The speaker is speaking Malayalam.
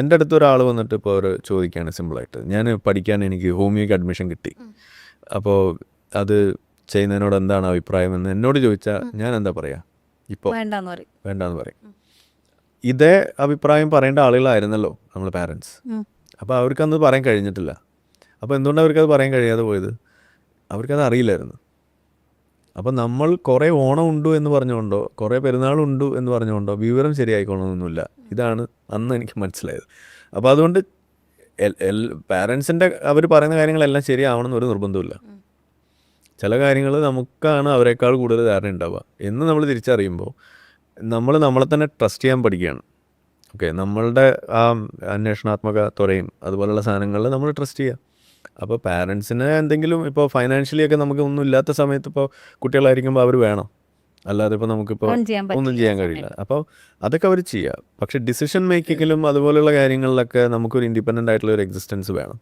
എന്റെ അടുത്ത് ഒരാൾ വന്നിട്ട് ഇപ്പോൾ അവർ ചോദിക്കുകയാണ് സിമ്പിളായിട്ട്. ഞാൻ പഠിക്കാൻ എനിക്ക് ഹോമിയോക്ക് അഡ്മിഷൻ കിട്ടി. അപ്പോൾ അത് ചെയ്യുന്നതിനോട് എന്താണ് അഭിപ്രായം എന്ന് എന്നോട് ചോദിച്ചാൽ ഞാൻ എന്താ പറയുക ഇപ്പോൾ വേണ്ടെന്ന് പറയും. ഇതേ അഭിപ്രായം പറയേണ്ട ആളുകളായിരുന്നല്ലോ നമ്മൾ പാരൻസ്. അപ്പോൾ അവർക്കന്ന് പറയാൻ കഴിഞ്ഞിട്ടില്ല. അപ്പോൾ എന്തുകൊണ്ടാണ് അവർക്കത് പറയാൻ കഴിയാതെ പോയത്? അവർക്കത് അറിയില്ലായിരുന്നു. അപ്പോൾ നമ്മൾ കുറേ ഓണം ഉണ്ട് എന്ന് പറഞ്ഞുകൊണ്ടോ കുറേ പെരുന്നാളുണ്ട് എന്ന് പറഞ്ഞുകൊണ്ടോ വിവരം ശരിയായിക്കോണമെന്നൊന്നുമില്ല ഇതാണ് അന്ന് എനിക്ക് മനസ്സിലായത്. അപ്പോൾ അതുകൊണ്ട് എൽ പാരൻസിന്റെ അവർ പറയുന്ന കാര്യങ്ങളെല്ലാം ശരിയാവണമെന്ന് ഒരു നിർബന്ധമില്ല ചില കാര്യങ്ങൾ നമുക്കാണ് അവരെക്കാൾ കൂടുതൽ ധാരണ ഉണ്ടാവുക. എന്ന് നമ്മൾ തിരിച്ചറിയുമ്പോൾ നമ്മൾ നമ്മളെ തന്നെ ട്രസ്റ്റ് ചെയ്യാൻ പഠിക്കുകയാണ്. ഓക്കെ നമ്മളുടെ ആ അന്വേഷണാത്മക തുറയും അതുപോലുള്ള സാധനങ്ങളിൽ നമ്മൾ ട്രസ്റ്റ് ചെയ്യുക. അപ്പോൾ പാരൻസിന് എന്തെങ്കിലും ഇപ്പോൾ ഫൈനാൻഷ്യലി ഒക്കെ നമുക്ക് ഒന്നും ഇല്ലാത്ത സമയത്ത് ഇപ്പോൾ കുട്ടികളായിരിക്കുമ്പോൾ അവർ വേണം. അല്ലാതെ ഇപ്പോൾ നമുക്കിപ്പോൾ ഒന്നും ചെയ്യാൻ കഴിയില്ല. അപ്പോൾ അതൊക്കെ അവർ ചെയ്യുക പക്ഷേ ഡിസിഷൻ മേക്കിങ്ങിലും അതുപോലെയുള്ള കാര്യങ്ങളിലൊക്കെ നമുക്കൊരു ഇൻഡിപെൻഡന്റ് ആയിട്ടുള്ള ഒരു എക്സിസ്റ്റൻസ് വേണം.